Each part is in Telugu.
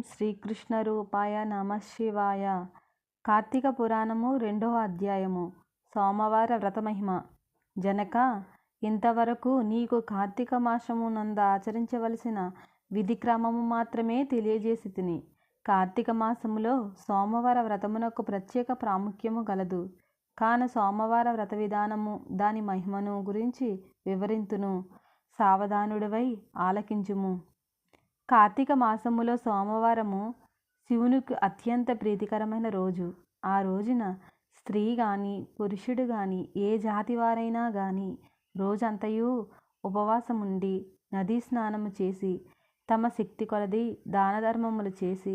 శ్రీకృష్ణ రూపాయ నమ శివాయ. కార్తీక పురాణము రెండవ అధ్యాయము. సోమవార వ్రతమహిమ జనక ఇంతవరకు నీకు కార్తీక మాసము నంద ఆచరించవలసిన విధి క్రమము మాత్రమే తెలియజేసి తిని కార్తీక మాసములో సోమవార వ్రతమునకు ప్రత్యేక ప్రాముఖ్యము గలదు. కాన సోమవార వ్రత విధానము దాని మహిమను గురించి వివరింతును. సావధానుడివై ఆలకించుము. కార్తీక మాసములో సోమవారము శివునికి అత్యంత ప్రీతికరమైన రోజు. ఆ రోజున స్త్రీ కానీ పురుషుడు కానీ ఏ జాతి వారైనా కానీ రోజంతయు ఉపవాసముండి నదీ స్నానము చేసి తమ శక్తి కొలది దాన ధర్మములు చేసి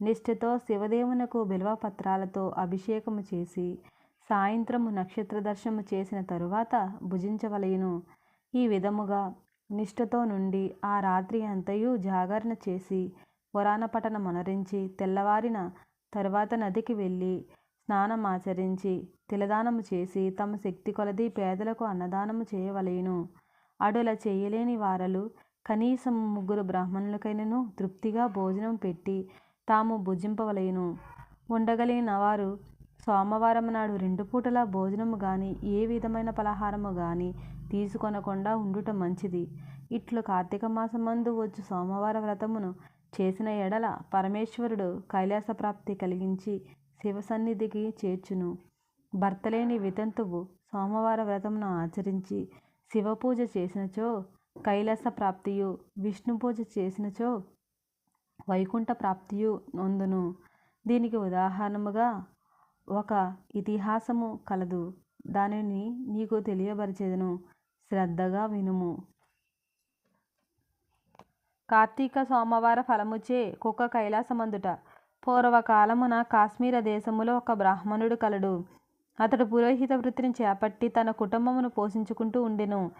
నిష్ఠతో శివదేవునకు బిల్వపత్రాలతో అభిషేకము చేసి సాయంత్రము నక్షత్ర దర్శనము చేసిన తరువాత భుజించవలయును ఈ విధముగా నిష్ఠతో నుండి ఆ రాత్రి అంతయు జాగరణ చేసి పురాణ మనరించి తెల్లవారిన తరువాత నదికి వెళ్ళి స్నానమాచరించి తిలదానము చేసి తమ శక్తి కొలది పేదలకు అన్నదానము చేయవలెను. అడుల చేయలేని వారలు కనీసం ముగ్గురు బ్రాహ్మణులకైనను తృప్తిగా భోజనం పెట్టి తాము భుజింపవలెను. ఉండగలిగిన వారు సోమవారం నాడు రెండు పూటల భోజనము గాని ఏ విధమైన పలహారము గాని తీసుకొనకుండా ఉండుట మంచిది. ఇట్లు కార్తీక మాసమందు వచ్చు సోమవార వ్రతమును చేసిన ఎడల పరమేశ్వరుడు కైలాస ప్రాప్తి కలిగించి శివ సన్నిధికి చేర్చును. భర్తలేని వితంతువు సోమవార వ్రతమును ఆచరించి శివపూజ చేసినచో కైలాస ప్రాప్తియు విష్ణు పూజ చేసినచో వైకుంఠ ప్రాప్తియు నొందును. దీనికి ఉదాహరణముగా ఒక ఇతిహాసము కలదు. దానిని నీకు తెలియబరిచేదను శ్రద్ధగా వినుము. కార్తీక సోమవార ఫలముచే కుక్క కైలాసమందుట. పూర్వకాలమున కాశ్మీర దేశములో ఒక బ్రాహ్మణుడు కలడు. అతడు పురోహిత వృత్తిని చేపట్టి తన కుటుంబమును పోషించుకుంటూ ఉండెను.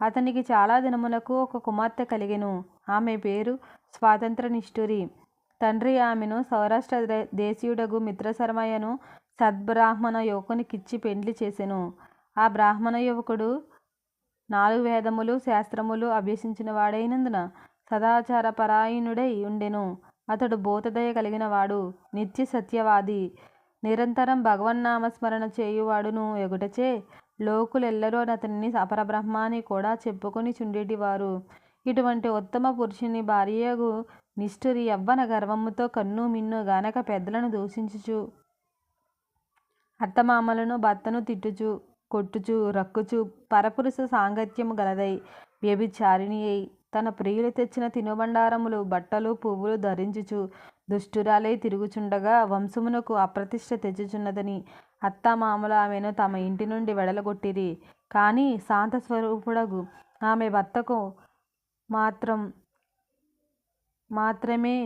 అతనికి చాలా దినములకు ఒక కుమార్తె కలిగెను. ఆమె పేరు స్వాతంత్ర నిష్ఠురి తండ్రి ఆమెను సౌరాష్ట్ర దేశీయుడగు మిత్రశర్మయ్యను సద్బ్రాహ్మణ యువకునికిచ్చి పెండ్లి చేసెను. ఆ బ్రాహ్మణ యువకుడు నాలుగు వేదములు శాస్త్రములు అభ్యసించిన వాడైనందున సదాచార పరాయణుడై ఉండెను. అతడు బోధదయ కలిగిన వాడు నిత్య సత్యవాది. నిరంతరం భగవన్నామస్మరణ చేయువాడును ఎగుటచే లోకులెల్లరూ అతనిని అపరబ్రహ్మాని కూడా చెప్పుకొని చుండేటివారు. ఇటువంటి ఉత్తమ పురుషుని భార్యగు నిష్ఠురి యవ్వన గర్వముతో కన్ను మిన్ను గానక పెద్దలను దూషించుచు అత్తమామలను భర్తను తిట్టుచు కొట్టుచు రక్కుచు పరపురుష సాంగత్యము గలదై వ్యభిచారిణి అయి తన ప్రియులు తెచ్చిన తినుబండారములు బట్టలు పువ్వులు ధరించుచు దుష్టురాలై తిరుగుచుండగా వంశమునకు అప్రతిష్ట తెచ్చుచున్నదని అత్తమామలు ఆమెను తమ ఇంటి నుండి వెడలగొట్టిరి. కానీ శాంత స్వరూపుడగు ఆమె భర్తకు మాత్రం మాత్రమే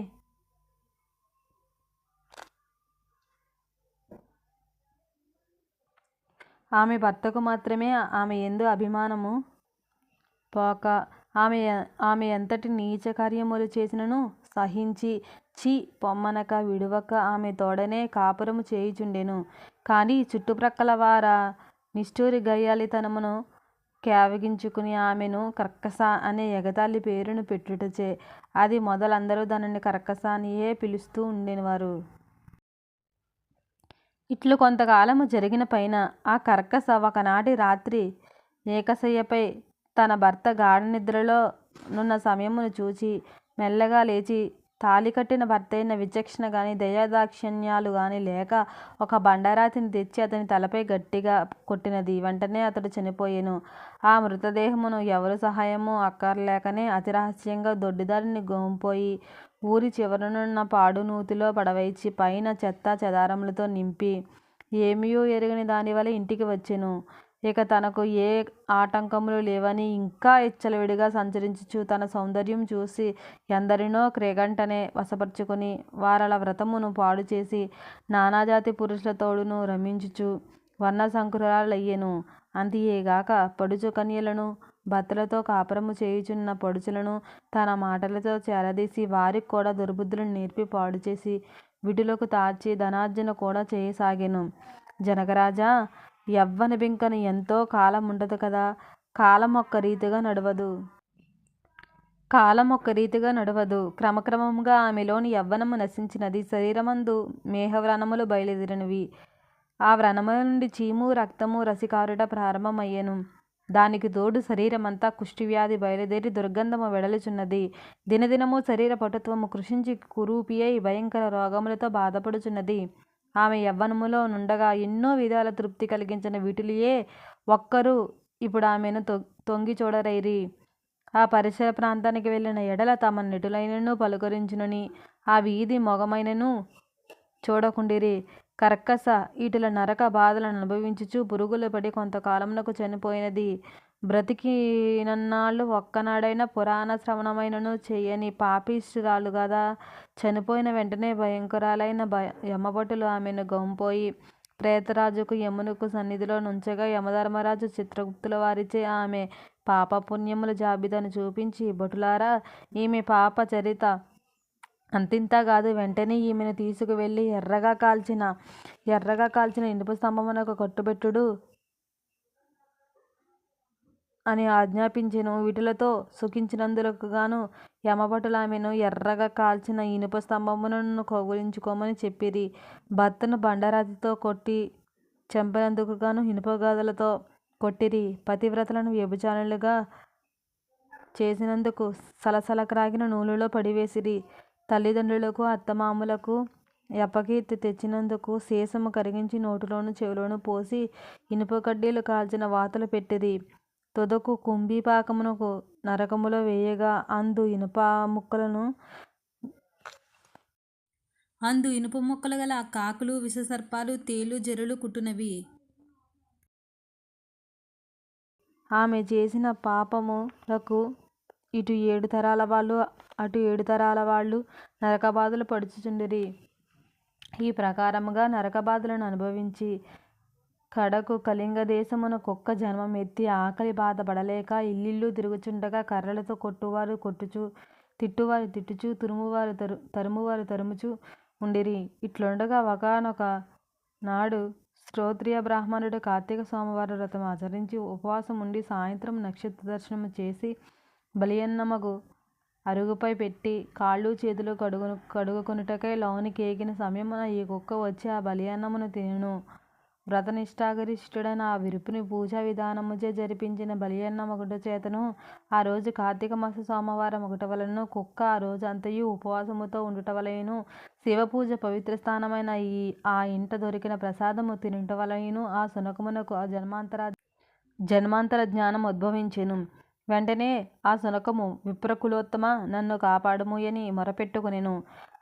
ఆమె భర్తకు మాత్రమే ఆమె ఎందు అభిమానము పోక ఆమె ఆమె ఎంతటి నీచ కార్యములు చేసినను సహించి చి పొమ్మనక విడువక ఆమె తోడనే కాపురము చేయుచుండెను. కానీ చుట్టుప్రక్కల వార నిష్ఠూరి గయ్యాలితనమును కేవగించుకుని ఆమెను కర్కస అనే ఎగతాళి పేరును పెట్టుటచే అది మొదలందరూ దానిని కర్కస అనియే పిలుస్తూ ఉండేవారు ఇట్లు కొంతకాలము జరిగిన పైన ఆ కర్కస ఒకనాటి రాత్రి ఏకశయ్యపై తన భర్త గాఢనిద్రలో నున్న సమయమును చూచి మెల్లగా లేచి తాళి కట్టిన భర్తైన విచక్షణ కానీ దయాదాక్షిణ్యాలు కానీ లేక ఒక బండరాతిని తెచ్చి అతని తలపై గట్టిగా కొట్టినది. వెంటనే అతడు చనిపోయాను. ఆ మృతదేహమును ఎవరు సహాయము అక్కర్లేకనే అతి రహస్యంగా దొడ్డిదారిని గోంపోయి ఊరి చివరనున్న పాడు నూతిలో పడవైచి పైన చెత్త చెదారములతో నింపి ఏమియో ఎరగని దానివల్ల ఇంటికి వచ్చెను. ఇక తనకు ఏ ఆటంకములు లేవని ఇంకా ఇచ్చలవిడిగా సంచరించుచు తన సౌందర్యం చూసి ఎందరినో క్రేగంటనే వశపరుచుకుని వారల వ్రతమును పాడు చేసి నానాజాతి పురుషులతోడును రమించుచు వర్ణ సంకురాలయ్యెను అంతియేగాక పడుచు కన్యలను భర్తలతో కాపురము చేయుచున్న పడుచులను తన మాటలతో చేరదీసి వారికి కూడా దుర్బుద్ధులను నేర్పి పాడు చేసి విటులకు తార్చి ధనార్జన కూడా చేయసాగాను. జనకరాజా యవ్వన బింకను ఎంతో కాలం ఉండదు కదా కాలం ఒక్క రీతిగా నడవదు కాలం ఒక్క రీతిగా నడవదు. క్రమక్రమంగా ఆమెలోని యవ్వనము నశించినది. శరీరమందు మేహవ్రణములు బయలుదేరినవి. ఆ వ్రణముల నుండి చీము, రక్తము రసికారుట ప్రారంభమయ్యను దానికి తోడు శరీరమంతా కుష్టివ్యాధి బయలుదేరి దుర్గంధము వెడలుచున్నది. దినదినము శరీర పటుత్వము కృశించి కురూపియై భయంకర రోగములతో బాధపడుచున్నది. ఆమె యవ్వనములో నుండగా ఎన్నో విధాల తృప్తి కలిగించిన విటులియే ఒక్కరూ ఇప్పుడామెను తొంగి చూడరైరి. ఆ పరిసర ప్రాంతానికి వెళ్ళిన ఎడల తమ నిటులైనను పలుకరించునని ఆ వీధి మొగమైనను చూడకుండిరి. కర్కశ ఇటుల నరక బాధలను అనుభవించుచు పురుగులు పడి కొంతకాలమునకు చనిపోయినది. బ్రతికినన్నాళ్ళు ఒక్కనాడైనా పురాణ శ్రవణమైనను చేయని పాపిష్ఠురాలు గదా. చనిపోయిన వెంటనే భయంకరులైన యమభటులు ఆమెను గంపోయి ప్రేతరాజుకు యమునకు సన్నిధిలో నుంచగా యమధర్మరాజు చిత్రగుప్తుల వారిచే ఆమె పాపపుణ్యముల జాబితాను చూపించి భటులారా ఈమె పాప చరిత అంతింతా కాదు వెంటనే ఈమెను తీసుకువెళ్ళి ఎర్రగా కాల్చిన ఎర్రగా కాల్చిన ఇనుప స్తంభమునకు కట్టుబెట్టుడు అని ఆజ్ఞాపించెను. వీటిలతో సుఖించినందులకుగాను యమభటులామెను ఎర్రగా కాల్చిన ఇనుప స్తంభమును కౌగులించుకోమని చెప్పిరి. భర్తను బండరాతితో కొట్టి చంపినందుకుగాను ఇనుపగాదలతో కొట్టిరి. పతివ్రతలను వ్యభిచారులుగా చేసినందుకు సలసల క్రాగిన నూలులో పడివేసిరి. తల్లిదండ్రులకు అత్తమామలకు ఎప్పకీర్తి తెచ్చినందుకు సీసము కరిగించి నోటిలోను చెవిలోను పోసి ఇనుప కడ్డీలు కాల్చిన వాతలు పెట్టిరి. తుదకు కుంభీపాకమునకు నరకములో వేయగా అందు ఇనుపముక్కలను అందు ఇనుపముక్కలుగల కాకులు విషసర్పాలు తేలు జెర్రులు కుట్టునవి. ఆమె చేసిన పాపములకు ఇటు ఏడు తరాల వాళ్ళు అటు ఏడు తరాల వాళ్ళు నరకబాధలు పడుచుచుండిరి. ఈ ప్రకారముగా నరకబాధలను అనుభవించి కడకు కళింగదేశమున కుక్క జన్మమెత్తి ఆకలి బాధ పడలేక ఇల్లిల్లు తిరుగుచుండగా కర్రలతో కొట్టువారు కొట్టుచు తిట్టువారు తిట్టుచు తరు తరుమువారు తరుముచు ఉండిరి. ఇట్లుండగా ఒకానొక నాడు శ్రోత్రియ బ్రాహ్మణుడు కార్తీక సోమవార వ్రతం ఆచరించి ఉపవాసం ఉండి సాయంత్రం నక్షత్ర దర్శనము చేసి బలియన్నమగు అరుగుపై పెట్టి కాళ్ళు చేతులు కడుగు కడుగుకొనుటకై లోనికేగిన సమయమున ఈ కుక్క వచ్చి ఆ బలియన్నమును తినను వ్రతనిష్ఠాగరిష్ఠుడైన ఆ విరుపుని పూజా విధానముచే జరిపించిన బలియన్నమగుటచేతను ఆ రోజు కార్తీకమాస ఒకటి మగుటవలనను కుక్క ఆ రోజు అంతయు ఉపవాసముతో ఉండుటవలయను శివపూజ పవిత్ర స్థానమైన ఈ ఆ ఇంట దొరికిన ప్రసాదము తినుటవలయను ఆ శునకమునకు ఆ జన్మాంతర జన్మాంతర జ్ఞానం ఉద్భవించెను. వెంటనే ఆ శునకము విప్రకులోత్తమ నన్ను కాపాడముయని మొరపెట్టుకునేను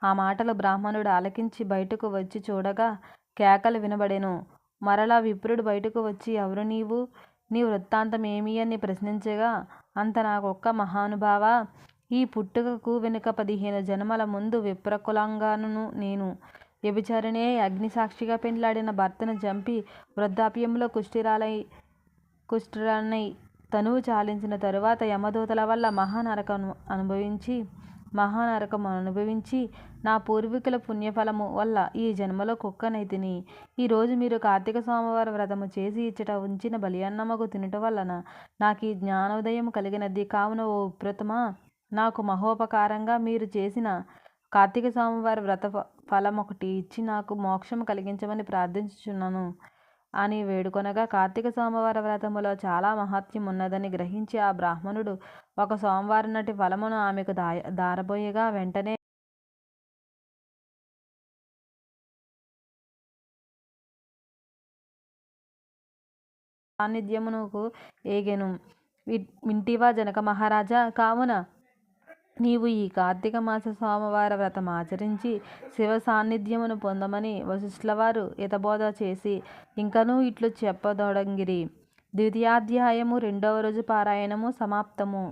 ఆ మాటలు బ్రాహ్మణుడు ఆలకించి బయటకు వచ్చి చూడగా కేకలు వినబడెను. మరలా విప్రుడు బయటకు వచ్చి ఎవరు నీవు? నీ వృత్తాంతమేమి అని ప్రశ్నించగా అంత నాకొక్క మహానుభావా! ఈ పుట్టుకకు వెనుక పదిహేను జన్మల ముందు విప్రకులంగాను నేను వ్యభిచారిణి అగ్నిసాక్షిగా పెండ్లాడిన భర్తను చంపి వృద్ధాప్యంలో కుష్ఠిరాలై కుష్ఠిరాలినై తనువు చాలించిన తరువాత యమదూతల వల్ల మహానరకం అనుభవించి నా పూర్వీకుల పుణ్యఫలము వల్ల ఈ జన్మలో కుక్కనై తిని ఈరోజు మీరు కార్తీక సోమవార వ్రతము చేసి ఇచ్చట ఉంచిన బలియన్నమగు తినుట వలన నాకు ఈ జ్ఞానోదయం కలిగినది. కావున ఓ విప్రోత్తమా నాకు మహోపకారంగా మీరు చేసిన కార్తీక స్వామివారి వ్రత ఫలం ఒకటి ఇచ్చి నాకు మోక్షము కలిగించమని ప్రార్థించుచున్నాను అని వేడుకొనగా కార్తీక సోమవార వ్రతములో చాలా మహాత్మ్యమున్నదని గ్రహించి ఆ బ్రాహ్మణుడు ఒక సోమవారం నటి ఫలమును ఆమెకు దాయ దారబోయగా వెంటనే సాన్నిధ్యమునకు ఏగెను. ఇంటివా జనక మహారాజా! కావున నీవు ఈ కార్తీక మాస సోమవార వ్రతం ఆచరించి శివ సాన్నిధ్యమును పొందమని వశిష్ఠులవారు హితబోధ చేసి ఇంకనూ ఇట్లు చెప్పదొడంగిరి ద్వితీయాధ్యాయము రెండవ రోజు పారాయణము సమాప్తము.